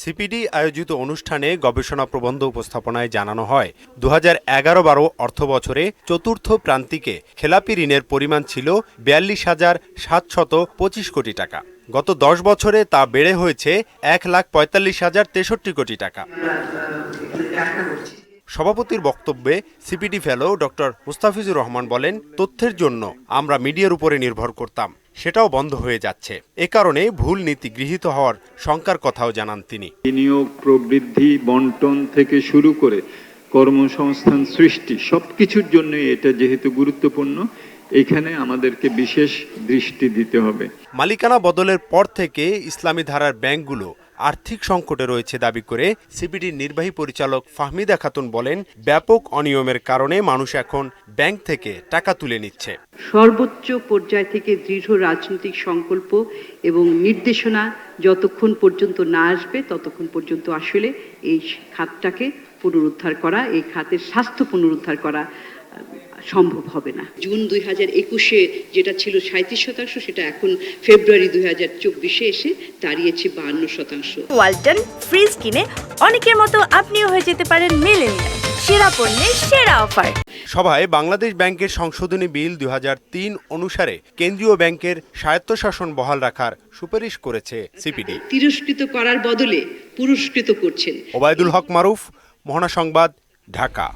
CPD আয়োজিত অনুষ্ঠানে গবেষণা প্রবন্ধ উপস্থাপনায় জানানো হয় দু হাজার এগারো বারো অর্থ বছরে চতুর্থ প্রান্তিকে খেলাপি ঋণের পরিমাণ ছিল বিয়াল্লিশ হাজার সাতশত পঁচিশ কোটি টাকা। গত দশ বছরে তা বেড়ে হয়েছে এক লাখ পঁয়তাল্লিশ হাজার তেষট্টি কোটি টাকা। সভাপতির বক্তব্যে CPD fellow doctor Mustafizur Rahman বলেন, তথ্যের জন্য আমরা মিডিয়ার উপরে নির্ভর করতাম। সেটাও বন্ধ হয়ে যাচ্ছে। এ কারণে ভুল নীতি গৃহীত হওয়ার শঙ্কার কথাও জানান তিনি। বিনিয়োগ প্রবৃদ্ধি বন্টন থেকে শুরু করে কর্মসংস্থান সৃষ্টি সব কিছুর জন্য এটা যেহেতু গুরুত্বপূর্ণ এখানে আমাদেরকে বিশেষ দৃষ্টি দিতে হবে। মালিকানা বদলের পর থেকে ইসলামী ধারার ব্যাংকগুলো আর্থিক সংকটে রয়েছে দাবি করে সিপিডির নির্বাহী পরিচালক ফাহমিদা খাতুন বলেন, ব্যাপক অনিয়মের কারণে মানুষ এখন ব্যাংক থেকে টাকা তুলে নিচ্ছে। সর্বোচ্চ পর্যায় থেকে দৃঢ় রাজনৈতিক সংকল্প এবং নির্দেশনা যতক্ষণ পর্যন্ত না আসবে, ততক্ষণ পর্যন্ত আসলে এই খাতটাকে পুনরুদ্ধার করা, এই খাতের স্বাস্থ্য পুনরুদ্ধার করা। সম্ভব হবে না। জুন দুই হাজার একুশে যেটা ছিল সাঁত্রিশ শতাংশ সেটা এখন ফেব্রুয়ারি দুই হাজার চব্বিশে এসে দাঁড়িয়েছে বাহান্ন শতাংশ। ওয়ালটন ফ্রিজ কিনে অনেকের মতো আপনিও হয়ে যেতে পারেন মেলেনিয়া সেরা পণ্যের সেরা অফার। সভায় বাংলাদেশ ব্যাংকের সংশোধনী বিল দুই হাজার তিন অনুসারে কেন্দ্রীয় ব্যাংকের স্বায়ত্তশাসন বহাল রাখার সুপারিশ করেছে সিপিডি। তিরস্কৃত করার বদলে পুরস্কৃত করছেন। ওবায়দুল হক মারুফ মহানা সংবাদ ঢাকা।